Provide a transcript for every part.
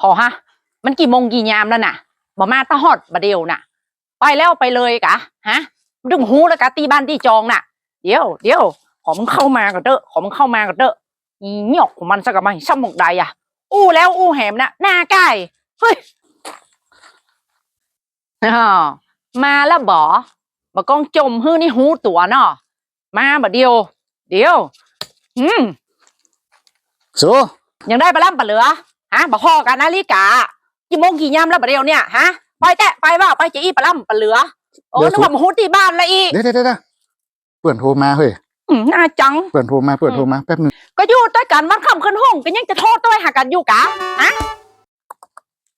พอฮะ มันกี่โมงกี่ยามแล้วน่ะบ่มาตะฮอดบะเดียวน่ะ ไปแล้วไปเลยกะฮะดึงหูแล้วกะตีบ้านตีจองน่ะ เดี๋ยวเดี๋ยวขอมึงเข้ามาก็เด้อขอมึงเข้ามาก็เด้ออีหยอกของมันสักกับมันช่ำหมกใดอะ อู้แล้วอู้แหมน่ะหน้าใกล้เฮ้ยอ้อมาแล้วบ่บ่ก้องจมฮื้อนี่หูตัวเนาะมาบ่เดียว เดี๋ยว อืมสูยังได้ปลาล่ำปลาเหลือ ฮะบอกพ่อกันนาฬิกากี่โมงกี่ยามแล้วปะเดียวเนี่ยฮะไปแตะไปว่าไปจะอีปลาล่ำปลาเหลือ โอ้นึกว่ามาฮูตีบ้านละอีกเดี๋ยวเดี๋ยวเดี๋ยวเพื่อนโทรมาเฮ้ยอืมน่าจังเพื่อนโทรมาเพื่อนโทรมาแป๊บนึงก็อยู่ด้วยกันวันค่ำขึ้นห้องก็ยังจะโทษด้วยหากันอยู่กะฮะ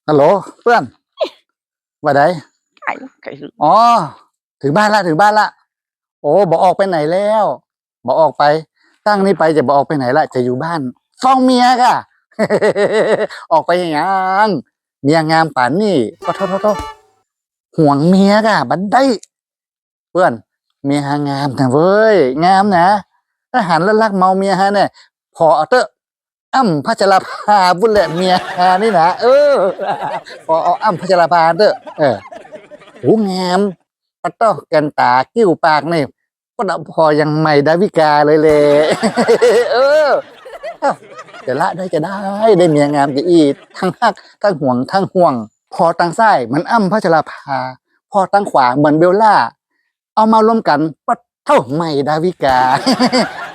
ฮัลโหลเพื่อนว่าไดไก่ไก่อ๋อถึงบ้านละถึงบ้านละโอ้บอกออกไปไหนแล้วบอกออกไป ตั้งนี้ไปจะบอกออกไปไหนละจะอยู่บ้านฟ้องเมียก่ะ ออกไปอย่างยังเมียงามป่านนี่ก็โทษโทษห่วงเมียกะบันได้ เพื่อน เมียหางามนะเว้ย งามนะถ้าหันแล้วรักเมาเมียฮะเนี่ย พอเอาเตอะอ้ำพัชราภาบุญแหละเมียฮานี่นะเออ พอเอาอ้ำพัชราภาเตอะเออโหงามปะต้อกันตากิ้วปากนี่ก็พอยังไม่ดาวิกาเลยเลยเออ จะละได้จะได้ได้เมียงามจะอีทั้งฮักทั้งห่วงทั้งห่วง พอตั้งซ้ายมือนอ้ำพัชราภา พอตั้งขวาเหมือนเบลล่า เอามารวมกันปะเท่าไม่ดาวิกา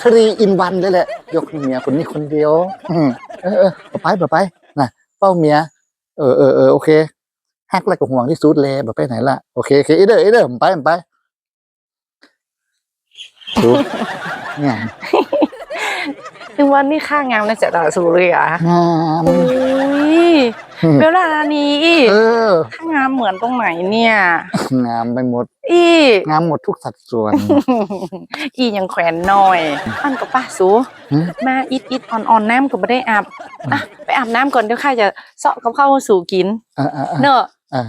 ทรีอินวันเลยแหละ ยกเมียคนนี้คนเดียวเออเออไปไปนะเป้าเมียเออเออเออโอเคฮักแล้วก็ห่วงที่สุดเลยแบ่ไปไหนละโอเคโอเคอีเด้ออีเด้อผมไปผมไปดูเนี่ย นึกว่านี่ค่างามในสายตาสูเลยอะงามอุ้ยเบลล่ารานีเออค่างามเหมือนตรงไหนเนี่ย งามไปหมด อีงามหมดทุกสัดส่วน อียังแขวนหน่อยอันก็ป้าสูหืมมาอิดอิดอ่อนอ่อนน้ำก็ไม่ได้อาบอะไปอาบน้ำก่อนเดี๋ยวข้าจะเสาะกับข้าวสู่กินอ่าอ่าอ่าเนอะอ่า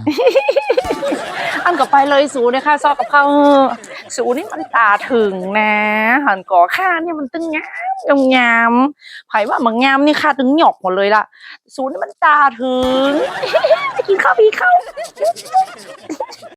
อันก็ไปเลยสูเนี่ยค่ะเสาะกับข้าว สูนี่มันตาถึงนะหันก่อข้าเนี่ยมันตึงงามงามไผว่ามันงามนี่ข้าตึงหยอกหมดเลยล่ะ สูนี่มันตาถึง กินข้าวพี่ข้าว